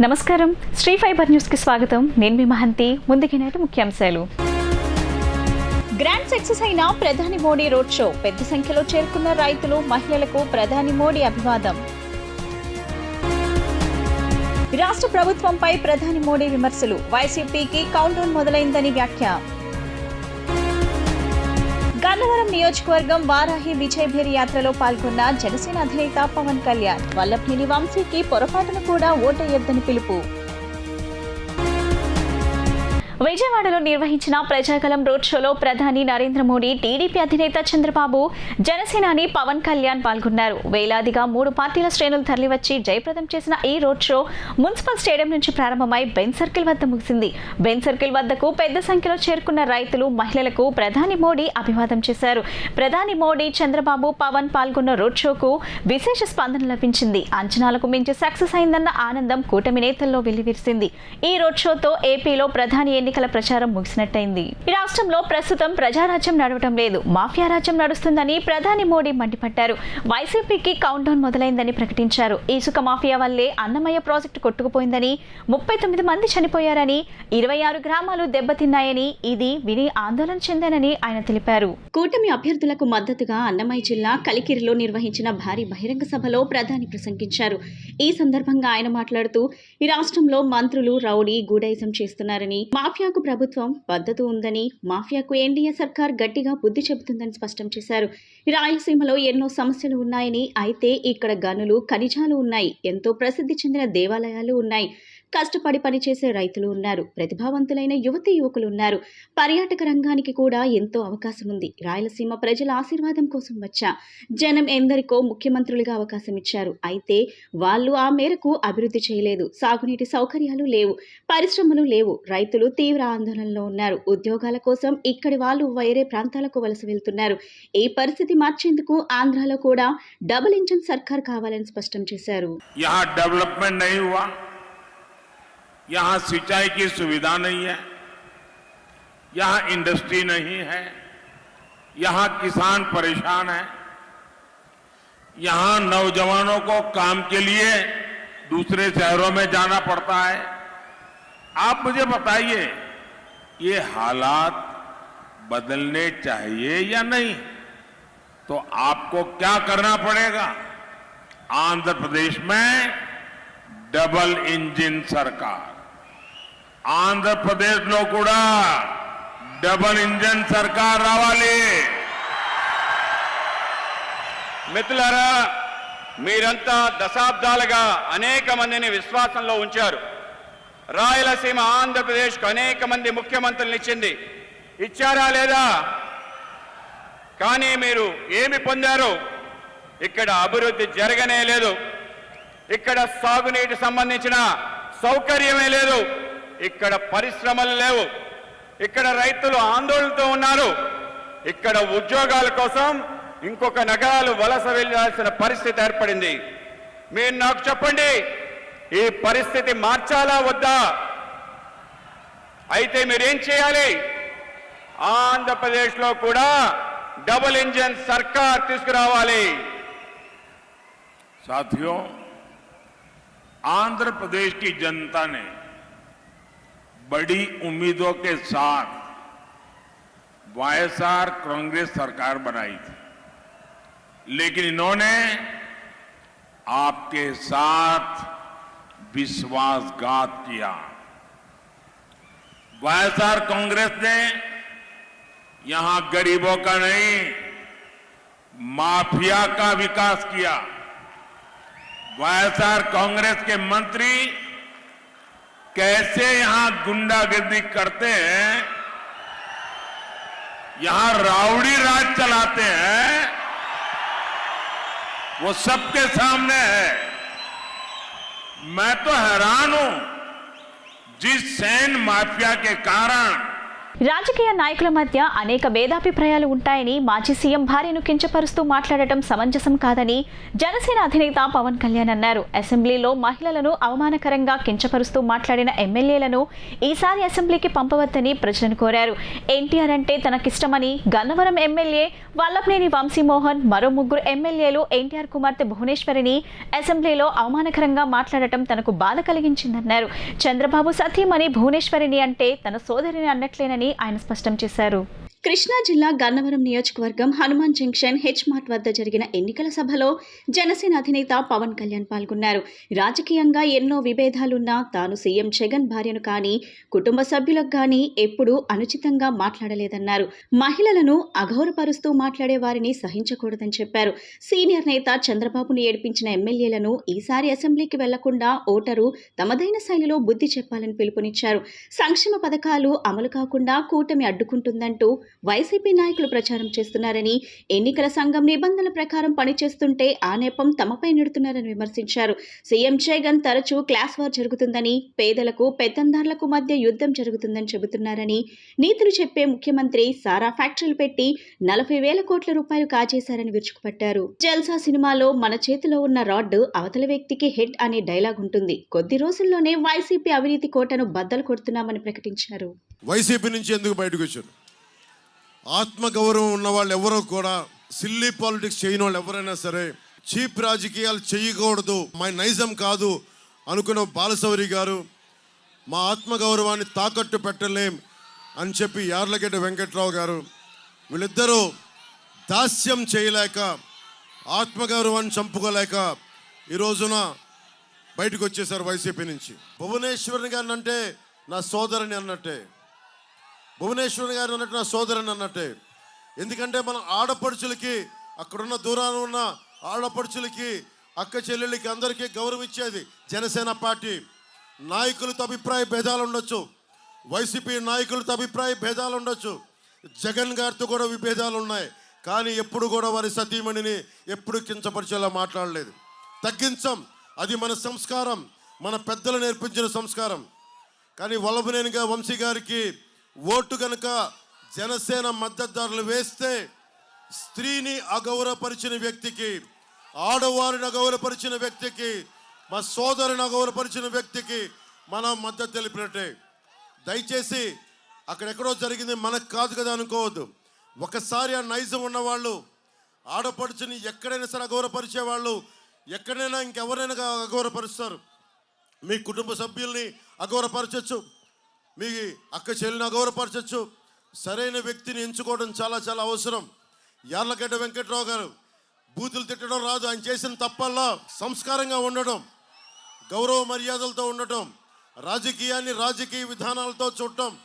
నమస్కారం. శ్రీ ఫైబర్ న్యూస్కి స్వాగతం. నేను మీ మహంతి. ముందుకి నేటి ముఖ్యాంశాలు. గ్రాండ్ సక్సెస్ అయిన ప్రధాని మోడీ రోడ్ షో. పెద్ద సంఖ్యలో చేరుకున్న రైతులు మహిళలకు ప్రధాని మోడీ అభివాదం. రాష్ట్ర ప్రభుత్వంపై ప్రధాని మోడీ విమర్శలు. వైసీపీకి కౌంటౌన్ మొదలైందని వ్యాఖ్య. గన్నవరం నియోజకవర్గం వారాహి విజయభేరి యాత్రలో పాల్గొన్న జనసేన అధినేత పవన్ కళ్యాణ్ వల్లభనేని వంశీకి పొరపాటును కూడా ఓటేయొద్దని పిలుపు. విజయవాడలో నిర్వహించిన ప్రజాకలం రోడ్ షోలో ప్రధాని నరేంద్ర మోడీ టీడీపీ అధినేత చంద్రబాబు జనసేనాని పవన్ కళ్యాణ్ పాల్గొన్నారు. వేలాదిగా మూడు పార్టీల శ్రేణులు తరలివచ్చి జయప్రదం చేసిన ఈ రోడ్ షో మున్సిపల్ స్టేడియం నుంచి ప్రారంభమై బెన్ సర్కిల్ వద్ద ముగిసింది. బెన్ సర్కిల్ వద్దకు పెద్ద సంఖ్యలో చేరుకున్న రైతులు మహిళలకు ప్రధాని మోడీ అభివాదం చేశారు. ప్రధాని మోడీ చంద్రబాబు పవన్ పాల్గొన్న రోడ్ షోకు విశేష స్పందన లభించింది. అంచనాలకు మించి సక్సెస్ అయిందన్న ఆనందం కూటమి నేతల్లో వెల్లివిరిసింది. ఈ రోడ్ షోతో ఏపీలో ప్రధాని ఎన్నికల ప్రచారం ముగిసినట్టయింది. ఈ రాష్ట్రంలో ప్రస్తుతం ప్రజారాజ్యం నడవటం లేదు. మాఫియా రాజ్యం నడుస్తుందని ప్రధాని మోడీ మండిపడ్డారు. వైసీపీకి కౌంట్ డౌన్ మొదలైందని ప్రకటించారు. ఇసుక మాఫియా వల్లే అన్నమయ్య ప్రాజెక్టు కొట్టుకుపోయిందని ముప్పై తొమ్మిది మంది చనిపోయారని ఇరవై ఆరు గ్రామాలు దెబ్బతిన్నాయని ఇది విని ఆందోళన చెందానని ఆయన తెలిపారు. కూటమి అభ్యర్థులకు మద్దతుగా అన్నమయ్య జిల్లా కలికిరిలో నిర్వహించిన భారీ బహిరంగ సభలో ప్రధాని ప్రసంగించారు. ఈ సందర్భంగా ఆయన మాట్లాడుతూ ఈ రాష్ట్రంలో మంత్రులు రౌడీ గూడైజం చేస్తున్నారని మాఫియా మాఫియాకు ప్రభుత్వం మద్దతు ఉందని మాఫియాకు ఎన్డీఏ సర్కార్ గట్టిగా బుద్ధి చెబుతుందని స్పష్టం చేశారు. రాయలసీమలో ఎన్నో సమస్యలు ఉన్నాయని అయితే ఇక్కడ గనులు ఖనిజాలు ఉన్నాయి. ఎంతో ప్రసిద్ధి చెందిన దేవాలయాలు ఉన్నాయి. కష్టపడి పనిచేసే రైతులు ఉన్నారు. ప్రతిభావంతులైన యువతి యువకులు ఉన్నారు పర్యాటక రంగానికి కూడా ఎంతో అవకాశం ఉంది రాయలసీమ ప్రజల ఆశీర్వాదం కోసం వచ్చా. జనం ఎందరికో ముఖ్యమంత్రులుగా అవకాశం ఇచ్చారు అయితే వాళ్ళు ఆ మేరకు అభివృద్ధి చేయలేదు. సాగునీటి సౌకర్యాలు లేవు. పరిశ్రమలు లేవు. రైతులు తీవ్ర ఆందోళనలో ఉన్నారు. ఉద్యోగాల కోసం ఇక్కడి వాళ్ళు వేరే ప్రాంతాలకు వలస వెళ్తున్నారు. ఈ పరిస్థితి మార్చేందుకు ఆంధ్రాలో కూడా డబుల్ ఇంజన్ సర్కార్ కావాలని స్పష్టం చేశారు. డెవలప్మెంట్ यहाँ सिंचाई की सुविधा नहीं है, यहाँ इंडस्ट्री नहीं है, यहाँ किसान परेशान है, यहाँ नौजवानों को काम के लिए दूसरे शहरों में जाना पड़ता है। आप मुझे बताइए, ये हालात बदलने चाहिए या नहीं? तो आपको क्या करना पड़ेगा? आंध्र प्रदेश में डबल इंजन सरकार। ఆంధ్రప్రదేశ్లో లో కూడా డబల్ ఇంజన్ సర్కార్ రావాలి. మిత్రులారా మీరంతా దశాబ్దాలుగా అనేక మందిని విశ్వాసంలో ఉంచారు. రాయలసీమ ఆంధ్రప్రదేశ్కు అనేక మంది ముఖ్యమంత్రులను ఇచ్చింది. ఇచ్చారా లేదా? కానీ మీరు ఏమి పొందారు ఇక్కడ అభివృద్ధి జరగనే లేదు. ఇక్కడ సాగునీటి సంబంధించిన సౌకర్యమే లేదు. ఇక్కడ పరిశ్రమలు లేవు ఇక్కడ రైతులు ఆందోళనతో ఉన్నారు ఇక్కడ ఉద్యోగాల కోసం ఇంకొక నగరాలు వలస వెళ్ళాల్సిన పరిస్థితి ఏర్పడింది మీరు నాకు చెప్పండి ఈ పరిస్థితి మార్చాలా వద్దా అయితే మీరేం చేయాలి ఆంధ్రప్రదేశ్లో కూడా డబుల్ ఇంజన్ సర్కార్ తీసుకురావాలి साथियों आंध्र प्रदेश की जनता ने बड़ी उम्मीदों के साथ वाईएसआर कांग्रेस सरकार बनाई थी। लेकिन इन्होंने आपके साथ विश्वासघात किया। वाईएसआर कांग्रेस ने यहाँ गरीबों का नहीं, माफिया का विकास किया। वाईएसआर कांग्रेस के मंत्री कैसे यहाँ गुंडागर्दी करते हैं, यहाँ रावड़ी राज चलाते हैं, वो सबके सामने है। मैं तो हैरान हूँ, जिस सैन माफिया के कारण రాజకీయ నాయకుల మధ్య అనేక భేదాభిప్రాయాలు ఉంటాయని మాజీ సీఎం భార్యను కించపరుస్తూ మాట్లాడటం సమంజసం కాదని జనసేన అధినేత పవన్ కళ్యాణ్ అన్నారు. అసెంబ్లీలో మహిళలను అవమానకరంగా కించపరుస్తూ మాట్లాడిన ఎమ్మెల్యేలను ఈసారి అసెంబ్లీకి పంపవద్దని ప్రజలను కోరారు. ఎన్టీఆర్ అంటే తనకిష్టమని గన్నవరం ఎమ్మెల్యే వల్లభనేని వంశీమోహన్ మరో ముగ్గురు ఎమ్మెల్యేలు ఎన్టీఆర్ కుమార్తె భువనేశ్వరిని అసెంబ్లీలో అవమానకరంగా మాట్లాడటం తనకు బాధ కలిగించిందన్నారు. చంద్రబాబు సతీమణి భువనేశ్వరిని అంటే తన సోదరిని అన్నట్లేనని ఆయన స్పష్టం చేశారు. కృష్ణా జిల్లా గన్నవరం నియోజకవర్గం హనుమాన్ జంక్షన్ హెచ్ మార్ట్ వద్ద జరిగిన ఎన్నికల సభలో జనసేన అధినేత పవన్ కళ్యాణ్ పాల్గొన్నారు. రాజకీయంగా ఎన్నో విభేదాలున్నా తాను సీఎం జగన్ భార్యను కానీ కుటుంబ సభ్యులకు కానీ ఎప్పుడూ అనుచితంగా మాట్లాడలేదన్నారు. మహిళలను అఘోరపరుస్తూ మాట్లాడే వారిని సహించకూడదని చెప్పారు. సీనియర్ నేత చంద్రబాబును ఏడిపించిన ఎమ్మెల్యేలను ఈసారి అసెంబ్లీకి వెళ్ళకుండా ఓటరు తమదైన శైలిలో బుద్ధి చెప్పాలని పిలుపునిచ్చారు. సంక్షేమ పథకాలు అమలు కాకుండా కూటమి అడ్డుకుంటుందంటూ వైసీపీ నాయకులు ప్రచారం చేస్తున్నారని ఎన్నికల సంఘం నిబంధనల ప్రకారం పనిచేస్తుంటే ఆ నెపం తమపై నెడుతున్నారని విమర్శించారు. సీఎం జగన్ తరచూ క్లాస్ వార్ జరుగుతుందని పేదలకు పెత్తందారులకు మధ్య యుద్ధం జరుగుతుందని చెబుతున్నారని నీతులు చెప్పే ముఖ్యమంత్రి సారా ఫ్యాక్టరీలు పెట్టి నలభై వేల కోట్ల రూపాయలు కాజేశారని విరుచుకుపట్టారు. జల్సా సినిమాలో మన చేతిలో ఉన్న రాడ్ అవతల వ్యక్తికి హెడ్ అనే డైలాగ్ ఉంటుంది. కొద్ది రోజుల్లోనే వైసీపీ అవినీతి కోటను బద్దలు కొడుతున్నామని ప్రకటించారు. వైసీపీ నుంచి ఎందుకు బయటకు వచ్చారు? ఆత్మగౌరవం ఉన్న వాళ్ళు ఎవరో కూడా సిల్లీ పాలిటిక్స్ చేయని వాళ్ళు ఎవరైనా సరే చీప్ రాజకీయాలు చేయకూడదు. మా నైజం కాదు అనుకున్న బాలసౌరి గారు మా ఆత్మగౌరవాన్ని తాకట్టు పెట్టలేం అని చెప్పి యార్లగడ్డ వెంకట్రావు గారు వీళ్ళిద్దరూ దాస్యం చేయలేక ఆత్మగౌరవాన్ని చంపుకోలేక ఈ రోజున బయటకు వచ్చేసారు వైసీపీ నుంచి. భువనేశ్వరుని గారిని అంటే నా సోదరుని అన్నట్టే. భువనేశ్వరి గారు అన్నట్టు నా సోదరుని అన్నట్టే. ఎందుకంటే మనం ఆడపడుచులకి అక్కడున్న దూరాన ఉన్న ఆడపడుచులకి అక్క చెల్లెళ్ళకి అందరికీ గౌరవం ఇచ్చేది జనసేన పార్టీ. నాయకులతో అభిప్రాయ భేదాలు ఉండొచ్చు. వైసీపీ నాయకులతో అభిప్రాయ భేదాలు ఉండొచ్చు. జగన్ గారితో కూడా విభేదాలు ఉన్నాయి. కానీ ఎప్పుడు కూడా వారి సతీమణిని ఎప్పుడు కించపరిచేలా మాట్లాడలేదు. తగ్గించం. అది మన సంస్కారం. మన పెద్దలు నేర్పించిన సంస్కారం. కానీ వల్లభనేనిగా వంశీ గారికి ఓటు కనుక జనసేన మద్దతుదారులు వేస్తే స్త్రీని అగౌరవపరిచిన వ్యక్తికి ఆడవారిని అగౌరవపరిచిన వ్యక్తికి మా సోదరుని అగౌరవపరిచిన వ్యక్తికి మనం మద్దతు తెలిపినట్టే. దయచేసి అక్కడెక్కడో జరిగింది మనకు కాదు కదా అనుకోవద్దు. ఒకసారి ఆ నైజం ఉన్నవాళ్ళు ఆడపడుచుని ఎక్కడైనా సరే అగౌరవపరిచే వాళ్ళు ఎక్కడైనా ఇంకెవరైనా అగౌరవపరుస్తారు. మీ కుటుంబ సభ్యుల్ని అగౌరవపరచచ్చు. మీ అక్క చెల్లిని అగౌరవపరచచ్చు. సరైన వ్యక్తిని ఎంచుకోవడం చాలా చాలా అవసరం. యార్లగడ్డ వెంకట్రావు గారు బూతులు తిట్టడం రాదు. ఆయన చేసిన తప్పల్లా సంస్కారంగా ఉండడం గౌరవ మర్యాదలతో ఉండటం రాజకీయాన్ని రాజకీయ విధానాలతో చూడటం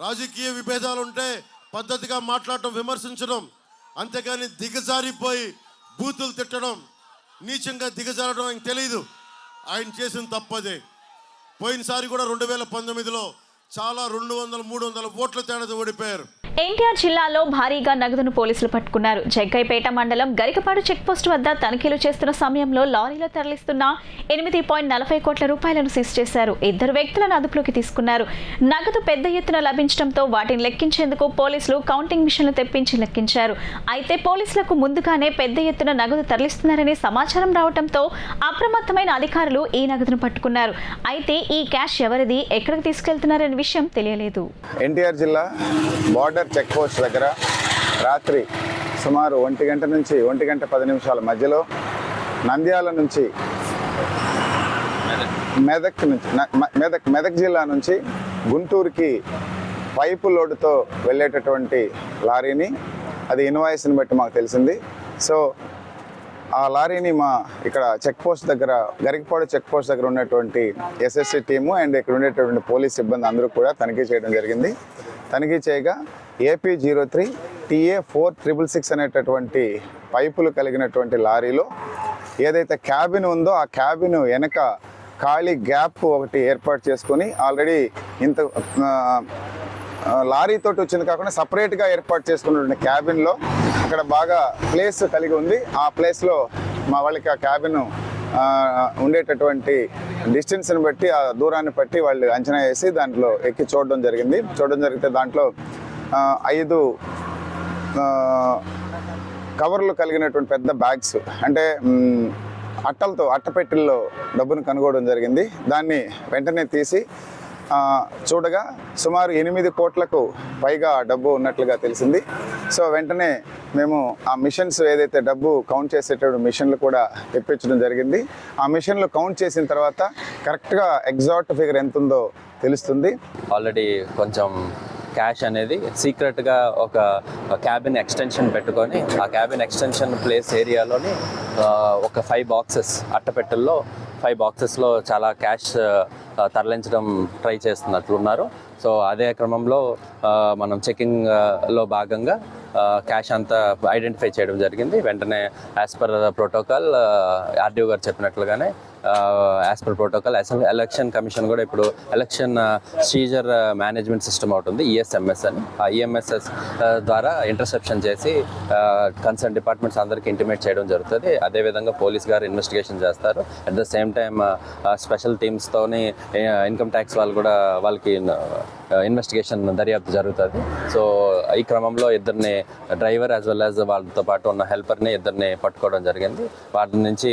రాజకీయ విభేదాలు ఉంటే పద్ధతిగా మాట్లాడటం విమర్శించడం అంతేకాని దిగజారిపోయి బూతులు తిట్టడం నీచంగా దిగజారడం ఆయనకు తెలియదు ఆయన చేసిన తప్పదే. పోయినసారి కూడా రెండు వేల పంతొమ్మిదిలో చాలా రెండు వందల మూడు వందల ఓట్ల తేడాతో ఓడిపోయారు. ఎన్టీఆర్ జిల్లాలో భారీగా నగదును పోలీసులు పట్టుకున్నారు. జగ్గైపేట మండలం గరికపాడు చెక్పోస్ట్ వద్ద తనిఖీలు చేస్తున్న సమయంలో లారీలో తరలిస్తున్న ఎనిమిది పాయింట్ నలభై కోట్ల రూపాయలను సీజ్ చేశారు. ఇద్దరు వ్యక్తులను అదుపులోకి తీసుకున్నారు. నగదు పెద్ద ఎత్తున లభించడంతో వాటిని లెక్కించేందుకు పోలీసులు కౌంటింగ్ మిషన్లు తెప్పించి లెక్కించారు. అయితే పోలీసులకు ముందుగానే పెద్ద ఎత్తున నగదు తరలిస్తున్నారనే సమాచారం రావడంతో అప్రమత్తమైన అధికారులు ఈ నగదును పట్టుకున్నారు. అయితే ఈ క్యాష్ ఎవరిది ఎక్కడికి తీసుకెళ్తున్నారనే విషయం తెలియలేదు. ఎన్టీఆర్ జిల్లా బార్డర్ చెక్ పోస్ట్ దగ్గర రాత్రి సుమారు ఒంటి గంట నుంచి ఒంటి గంట పది నిమిషాల మధ్యలో నంద్యాల నుంచి మెదక్ నుంచి మెదక్ మెదక్ జిల్లా నుంచి గుంటూరుకి పైపు లోడుతో వెళ్ళేటటువంటి లారీని అది ఇన్వాయిస్ని బట్టి మాకు తెలిసింది. సో ఆ లారీని మా ఇక్కడ చెక్ పోస్ట్ దగ్గర గరికపాడు చెక్ పోస్ట్ దగ్గర ఉన్నటువంటి ఎస్ఎస్సి టీము అండ్ ఇక్కడ ఉండేటటువంటి పోలీస్ సిబ్బంది అందరూ కూడా తనిఖీ చేయడం జరిగింది. తనిఖీ చేయగా AP zero three TA four triple six అనేటటువంటి పైపులు కలిగినటువంటి లారీలో ఏదైతే క్యాబిన్ ఉందో ఆ క్యాబిన్ వెనక ఖాళీ గ్యాప్ ఒకటి ఏర్పాటు చేసుకొని ఆల్రెడీ ఇంత ఆ, లారీ తోటి వచ్చింది కాకుండా సపరేట్గా ఏర్పాటు చేసుకున్నటువంటి క్యాబిన్లో అక్కడ బాగా ప్లేస్ కలిగి ఉంది. ఆ ప్లేస్లో మా వాళ్ళకి ఆ క్యాబిన్ ఉండేటటువంటి డిస్టెన్స్ని బట్టి ఆ దూరాన్ని బట్టి వాళ్ళు అంచనా వేసి దాంట్లో ఎక్కి చూడడం జరిగింది. చూడడం జరిగితే దాంట్లో ఐదు కవర్లు కలిగినటువంటి పెద్ద బ్యాగ్స్. అంటే అట్టలతో అట్టపెట్టెల్లో డబ్బును కనుగోవడం జరిగింది. దాన్ని వెంటనే తీసి చూడగా సుమారు ఎనిమిది కోట్లకు పైగా డబ్బు ఉన్నట్లుగా తెలిసింది. సో వెంటనే మేము ఆ మిషన్స్ ఏదైతే డబ్బు కౌంట్ చేసేటటువంటి మిషన్లు కూడా తెప్పించడం జరిగింది. ఆ మిషన్లు కౌంట్ చేసిన తర్వాత కరెక్ట్గా ఎగ్జాక్ట్ ఫిగర్ ఎంత ఉందో తెలుస్తుంది. ఆల్రెడీ కొంచెం క్యాష్ అనేది సీక్రెట్గా ఒక క్యాబిన్ ఎక్స్టెన్షన్ పెట్టుకొని ఆ క్యాబిన్ ఎక్స్టెన్షన్ ప్లేస్ ఏరియాలోని ఒక ఫైవ్ బాక్సెస్ అట్టపెట్టెల్లో ఫైవ్ బాక్సెస్లో చాలా క్యాష్ తరలించడం ట్రై చేస్తున్నట్లు ఉన్నారు సో అదే క్రమంలో మనం చెకింగ్లో భాగంగా క్యాష్ అంతా ఐడెంటిఫై చేయడం జరిగింది. వెంటనే యాజ్ పర్ ప్రోటోకాల్ ఆర్డీఓ గారు చెప్పినట్లుగానే as per protocol election commission కూడా ఇప్పుడు ఎలక్షన్ సీజర్ మేనేజ్మెంట్ సిస్టమ్ అవుతుంది ఈఎస్ఎంఎస్ అని. ఆ ఈఎంఎస్ఎస్ ద్వారా ఇంటర్సెప్షన్ చేసి కన్సర్న్ డిపార్ట్మెంట్స్ అందరికీ ఇంటిమేట్ చేయడం జరుగుతుంది. అదేవిధంగా పోలీస్ గారు ఇన్వెస్టిగేషన్ చేస్తారు. At the same time special టీమ్స్తోని income tax వాళ్ళు కూడా వాళ్ళకి ఇన్వెస్టిగేషన్ దర్యాప్తు జరుగుతుంది. సో ఈ క్రమంలో ఇద్దరిని డ్రైవర్ యాజ్ వెల్ యాజ్ వాళ్ళతో పాటు ఉన్న హెల్పర్ని ఇద్దరిని పట్టుకోవడం జరిగింది. వాటి నుంచి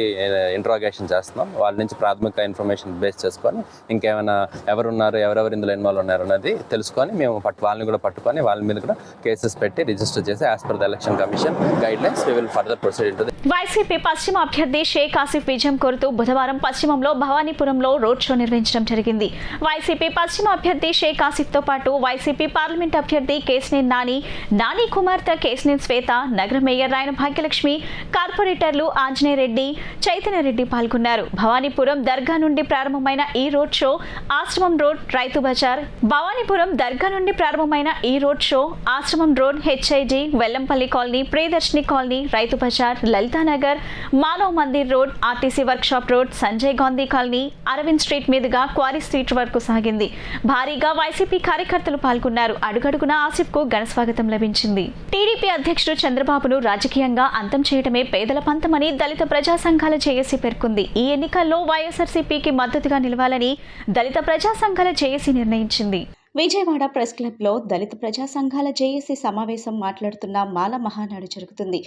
ఇంట్రాగేషన్ చేస్తున్నాం. వాళ్ళ నుంచి ప్రాథమిక ఇన్ఫర్మేషన్ బేస్ చేసుకొని ఇంకేమైనా ఎవరున్నారు ఎవరెవరు ఇందులో ఇన్వాల్వ్ ఉన్నారు అనేది తెలుసుకొని మేము పట్టు వాళ్ళని కూడా పట్టుకొని వాళ్ళ మీద కూడా కేసెస్ పెట్టి రిజిస్టర్ చేసి as per the election commission guidelines we will further proceed into YCP పశ్చిమ అభ్యర్థి షేక్ ఆసిఫ్ విజయం కోరుతూ బుధవారం పశ్చిమంలో భవానీపురంలో రోడ్ షో నిర్వహించడం జరిగింది. వైసీపీ పశ్చిమ అభ్యర్థి షేక్ ఆసిఫ్తో పాటు వైసీపీ పార్లమెంట్ అభ్యర్థి కేసినేని నాని నాని కుమార్తె కేసినేని శ్వేత నగర మేయర్ రాయన భాగ్యలక్ష్మి కార్పొరేటర్లు ఆంజనేయ రెడ్డి చైతన్య రెడ్డి పాల్గొన్నారు. భవానీపురం దర్గా నుండి ప్రారంభమైన ఈ రోడ్ షో ఆశ్రమం రోడ్ రైతు బజార్. భవానీపురం దర్గా నుండి ప్రారంభమైన ఈ రోడ్ షో ఆశ్రమం road HIG Vellampalli colony Priyadarshini colony Rythu Bazar Lalithanagar Manav Mandir road RTC workshop road Sanjay Gandhi colony Aravind street మీదుగా క్వారీ స్ట్రీట్ వరకు సాగింది. భారీగా వైసీపీ కార్యకర్తలు పాల్గొన్నారు. అడుగడుగున ఆసిఫ్కు ఘన స్వాగతం లభించింది. టీడీపీ అధ్యక్షుడు చంద్రబాబును రాజకీయంగా అంతం చేయడమే పేదల పంతమని దళిత ప్రజా సంఘాల జేఏసీ పేర్కొంది. ఈ ఎన్నిక ఎన్నికల్లో వైఎస్ఆర్సీపీకి మద్దతుగా నిలవాలని దళిత ప్రజా సంఘాల జేఏసీ నిర్ణయించింది. విజయవాడ ప్రెస్ క్లబ్లో దళిత ప్రజా సంఘాల జేఏసీ సమావేశం మాట్లాడుతున్న మాల మహానాడు జరుగుతుంది.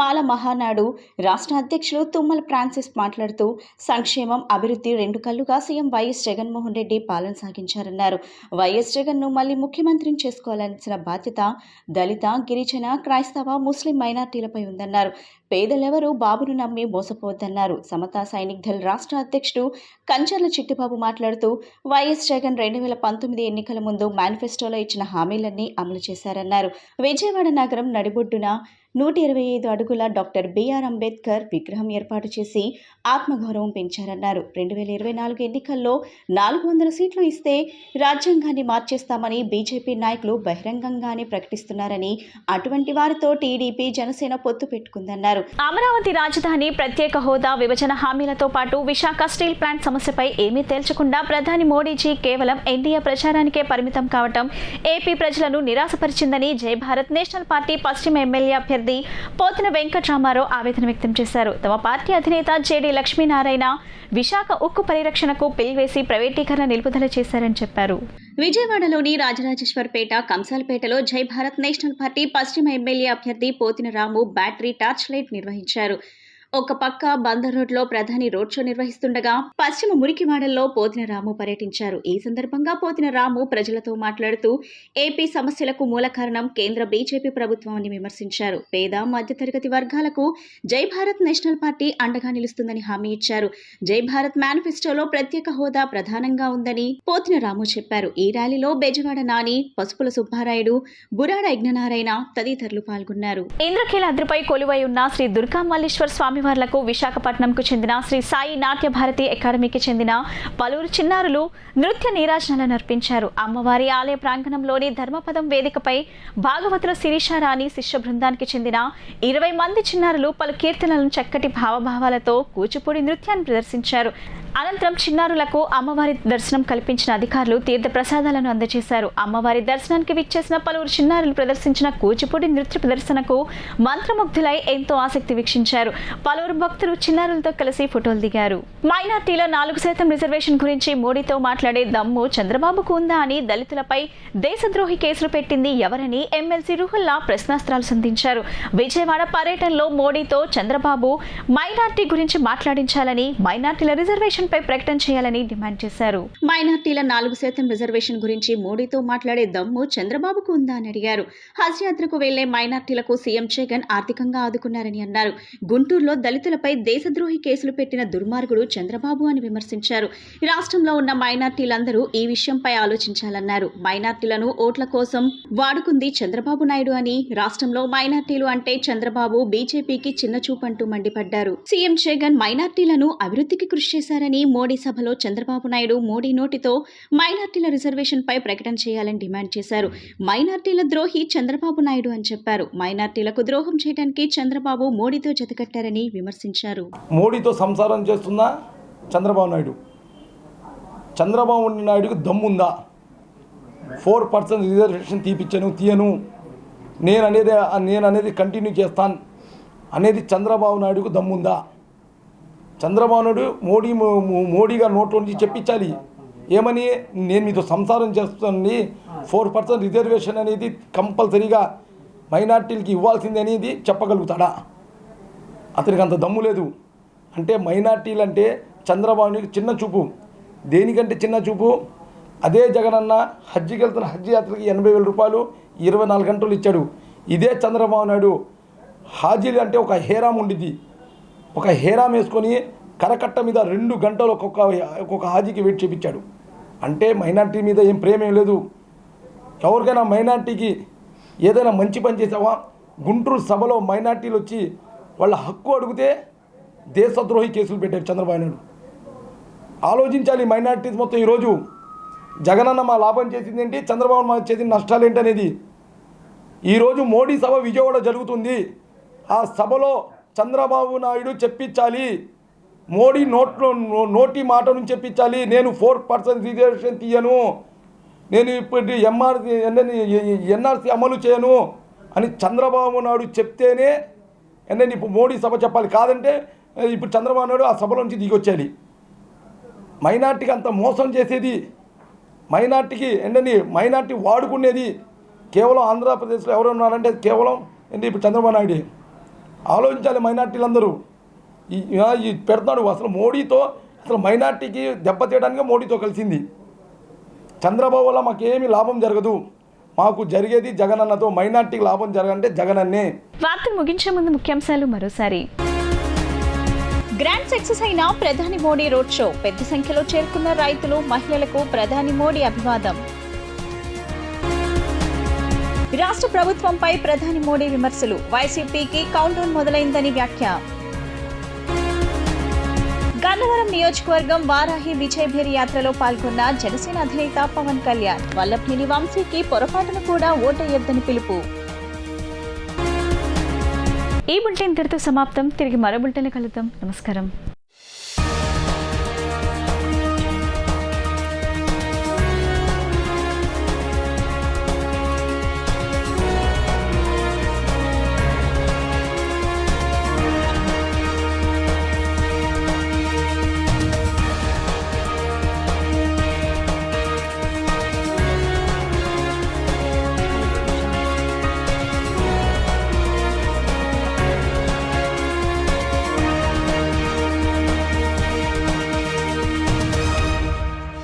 మాల మహానాడు రాష్ట్ర అధ్యక్షులు తుమ్మల ఫ్రాన్సిస్ మాట్లాడుతూ సంక్షేమం అభివృద్ధి రెండు కళ్ళుగా సీఎం వైఎస్ జగన్మోహన్ రెడ్డి పాలన సాగించారన్నారు. వైఎస్ జగన్ను మళ్ళీ ముఖ్యమంత్రిని చేసుకోవాల్సిన బాధ్యత దళిత గిరిజన క్రైస్తవ ముస్లిం మైనార్టీలపై ఉందన్నారు. పేదలెవరూ బాబును నమ్మి మోసపోవద్దన్నారు. సమతా సైనిక్ దళ్ రాష్ట్ర అధ్యక్షుడు కంచర్ల చిట్టిబాబు మాట్లాడుతూ వైఎస్ జగన్ రెండు వేల పంతొమ్మిది ఎన్నికల ముందు మేనిఫెస్టోలో ఇచ్చిన హామీలన్నీ అమలు చేశారన్నారు. విజయవాడ నగరం నడిబొడ్డున నూట ఇరవై ఐదు అడుగుల డాక్టర్ బిఆర్ అంబేద్కర్ విగ్రహం ఏర్పాటు చేసి ఆత్మగౌరవం పెంచారన్నారు. రెండు వేల ఇరవై నాలుగు ఎన్నికల్లో నాలుగు వందల సీట్లు ఇస్తే రాజ్యాంగాన్ని మార్చేస్తామని బీజేపీ నాయకులు బహిరంగంగానే ప్రకటిస్తున్నారని అటువంటి వారితో టీడీపీ జనసేన పొత్తు పెట్టుకుందన్నారు. అమరావతి రాజధాని ప్రత్యేక హోదా విభజన హామీలతో పాటు విశాఖ స్టీల్ ప్లాంట్ సమస్యపై ఏమీ తేల్చకుండా ప్రధాని మోడీజీ కేవలం ఎన్డీఏ ప్రచారానికే పరిమితం కావటం ఏపీ ప్రజలను నిరాశపరిచిందని జై భారత్ నేషనల్ పార్టీ పశ్చిమ ఎమ్మెల్యే అభ్యర్థి పోతిన వెంకట్రామారావు ఆవేదన వ్యక్తం చేశారు. తమ పార్టీ అధినేత జేడీ లక్ష్మీనారాయణ విశాఖ ఉక్కు పరిరక్షణకు పిల్వేసి ప్రైవేటీకరణ నిలుపుదల చేశారని చెప్పారు. విజయవాడలోని రాజరాజేశ్వర్పేట కంసాలపేటలో జై భారత్ నేషనల్ పార్టీ పశ్చిమ ఎమ్మెల్యే అభ్యర్థి Pothina Ramu battery torch light నిర్వహించారు. ఒక పక్క బందర్ రోడ్లో ప్రధాని రోడ్ షో నిర్వహిస్తుండగా పశ్చిమ మురికివాడల్లో పోతిన రాము పర్యటించారు. ఈ సందర్భంగా పోతిన రాము ప్రజలతో మాట్లాడుతూ ఏపీ సమస్యలకు మూల కారణం కేంద్ర బీజేపీ ప్రభుత్వం అని విమర్శించారు. పేద మధ్యతరగతి వర్గాలకు జై భారత్ నేషనల్ పార్టీ అండగా నిలుస్తుందని హామీ ఇచ్చారు. జై భారత్ మేనిఫెస్టోలో ప్రత్యేక హోదా ప్రధానంగా ఉందని పోతిన రాము చెప్పారు. ఈ ర్యాలీలో బెజవాడ నాని పసుపుల సుబ్బారాయుడు బురాడ యజ్ఞనారాయణ తదితరులు పాల్గొన్నారు. ఇంద్రకీలాద్రిపై కొలువై ఉన్న శ్రీ దుర్గా మల్లేశ్వర స్వామివార్లకు విశాఖపట్నంకు చెందిన శ్రీ సాయి నాట్య భారతి అకాడమీకి చెందిన పలువురు చిన్నారులు నృత్య నీరాజనాలను అర్పించారు. అమ్మవారి ఆలయ ప్రాంగణంలోని ధర్మపదం వేదికపై భాగవతుల శిరీషారాణి శిష్య బృందానికి చెందిన ఇరవై మంది చిన్నారులు పలు కీర్తనలను చక్కటి భావభావాలతో కూచిపూడి నృత్యాన్ని ప్రదర్శించారు. అనంతరం చిన్నారులకు అమ్మవారి దర్శనం కల్పించిన అధికారులు తీర్థ ప్రసాదాలను అందజేశారు. అమ్మవారి దర్శనానికి విచ్చేసిన పలువురు చిన్నారులు ప్రదర్శించిన కూచిపూడి నృత్య ప్రదర్శనకు మంత్రముగ్ధులై ఎంతో ఆసక్తి వీక్షించారు. పలువురు భక్తులు చిన్నారులతో కలిసి ఫోటోలు దిగారు. మైనార్టీల నాలుగు శాతం రిజర్వేషన్ గురించి మోడీతో మాట్లాడే దమ్ము చంద్రబాబుకు ఉందా అని దళితులపై దేశద్రోహి కేసులు పెట్టింది ఎవరని ఎమ్మెల్సీ రుహుల్లా ప్రశ్నాస్త్రాలు సంధించారు. విజయవాడ పర్యటనలో మోడీతో చంద్రబాబు మైనార్టీ గురించి మాట్లాడించాలని మైనార్టీల రిజర్వేషన్ పై ప్రకటన చేయాలని డిమాండ్ చేశారు. మైనార్టీల నాలుగు శాతం రిజర్వేషన్ గురించి మోడీతో మాట్లాడే దమ్ము చంద్రబాబుకు ఉందా అని అడిగారు. హజ్ యాత్రకు వెళ్ళే మైనార్టీలకు సీఎం జగన్ ఆర్థికంగా ఆదుకున్నారని అన్నారు. గుంటూరులో దళితులపై దేశద్రోహి కేసులు పెట్టిన దుర్మార్గుడు చంద్రబాబు అని విమర్శించారు. రాష్ట్రంలో ఉన్న మైనార్టీలందరూ ఈ విషయంపై ఆలోచించాలన్నారు. మైనార్టీలను ఓట్ల కోసం వాడుకుంది చంద్రబాబు నాయుడు అని రాష్ట్రంలో మైనార్టీలు అంటే చంద్రబాబు బీజేపీకి చిన్న చూపంటూ మండిపడ్డారు. సీఎం జగన్ మైనార్టీలను అభివృద్ధికి కృషి చేశారని మోడీ సభలో చంద్రబాబు నాయుడు మోడీ నోటితో మైనార్టీల రిజర్వేషన్ పై ప్రకటన చేయాలని డిమాండ్ చేశారు. మైనార్టీల ద్రోహి చంద్రబాబు నాయుడు అని చెప్పారు. మైనార్టీలకు ద్రోహం చేయడానికి చంద్రబాబు మోడీతో జతకట్టారని విమర్శించారు. మోడీతో సంసారం చేస్తున్న చంద్రబాబు నాయుడు. చంద్రబాబు నాయుడుకి దమ్ముందా? ఫోర్ పర్సెంట్ రిజర్వేషన్ తీపిచ్చాను తీయను. నేను అనేది నేను అనేది కంటిన్యూ చేస్తాను అనేది చంద్రబాబు నాయుడుకు దమ్ముందా? చంద్రబాబు నాయుడు మోడీ మోడీగా నోట్లో నుంచి చెప్పించాలి. ఏమని? నేను మీతో సంసారం చేస్తుంది ఫోర్ పర్సెంట్ రిజర్వేషన్ అనేది కంపల్సరీగా మైనార్టీలకి ఇవ్వాల్సింది అనేది చెప్పగలుగుతాడా? అతనికి అంత దమ్ము లేదు. అంటే మైనార్టీలు అంటే చంద్రబాబుకి చిన్న చూపు. దేనికంటే చిన్న చూపు? అదే జగనన్న హజ్జీకి వెళ్తున్న హజ్ యాత్రకి ఎనభై వేల రూపాయలు ఇరవై నాలుగు గంటలు ఇచ్చాడు. ఇదే చంద్రబాబు నాయుడు హాజీలు అంటే ఒక హేరాం ఉండిద్ది. ఒక హేరాం వేసుకొని కరకట్ట మీద రెండు గంటలు ఒక్కొక్క ఒక్కొక్క హాజీకి వెయిట్ చేపించాడు. అంటే మైనార్టీ మీద ఏం ప్రేమ ఏం లేదు. ఎవరికైనా మైనార్టీకి ఏదైనా మంచి పని చేసావా? గుంటూరు సభలో మైనార్టీలు వచ్చి వాళ్ళ హక్కు అడిగితే దేశద్రోహి కేసులు పెట్టారు చంద్రబాబు నాయుడు ఆలోచించాలి మైనార్టీస్ మొత్తం ఈరోజు జగనన్న మా లాభం చేసింది ఏంటి చంద్రబాబు మా చేసిన నష్టాలు ఏంటి అనేది ఈరోజు మోడీ సభ విజయవాడ జరుగుతుంది ఆ సభలో చంద్రబాబు నాయుడు చెప్పించాలి మోడీ నోట్లో నో- నోటి మాట నుంచి చెప్పించాలి నేను ఫోర్ పర్సెంట్ రిజర్వేషన్ తీయను నేను ఇప్పుడు ఎంఆర్సీ ఎన్ఆర్సీ అమలు చేయను అని చంద్రబాబు నాయుడు చెప్తేనే అంటే ఇప్పుడు మోడీ సభ చెప్పాలి కాదంటే ఇప్పుడు చంద్రబాబు నాయుడు ఆ సభలో నుంచి దిగొచ్చేయాలి మైనార్టీకి అంత మోసం చేసేది మైనార్టీకి ఏంటని మైనార్టీ వాడుకునేది కేవలం ఆంధ్రప్రదేశ్లో ఎవరు ఉన్నారంటే కేవలం ఏంటి ఇప్పుడు చంద్రబాబు నాయుడు. ఆలోచించాలి మైనార్టీలందరూ. ఈ పెడతాడు అసలు మోడీతో అసలు మైనార్టీకి దెబ్బ తీయడానికి మోడీతో కలిసింది. చంద్రబాబు వల్ల మాకేమీ లాభం జరగదు. మాకు జరిగేది జగనన్నతో మైనార్టీకి లాభం జరగంటే జగనన్నే. వార్తలు ముగించే ముందు ముఖ్యాంశాలు మరోసారి. గ్రాండ్ సక్సెస్ అయిన ప్రధాని మోడీ రోడ్ షో. పెద్ద సంఖ్యలో చేరుకున్న రైతులు మహిళలకు ప్రధాని మోడీ అభివాదం. రాష్ట్ర ప్రభుత్వంపై ప్రధాని మోడీ విమర్శలు. వైసీపీకి కౌంటౌన్ మొదలైందని వ్యాఖ్య. గన్నవరం నియోజకవర్గం వారాహి విజయ్ యాత్రలో పాల్గొన్న జనసేన అధినేత పవన్ కళ్యాణ్ వల్లభనేని వంశీకి పొరపాటును కూడా ఓటేయొద్దని పిలుపు. ఈ బులెటిన్ ఇక్కడితో సమాప్తం. తిరిగి మరో బులెటిన్ కలుద్దాం. నమస్కారం.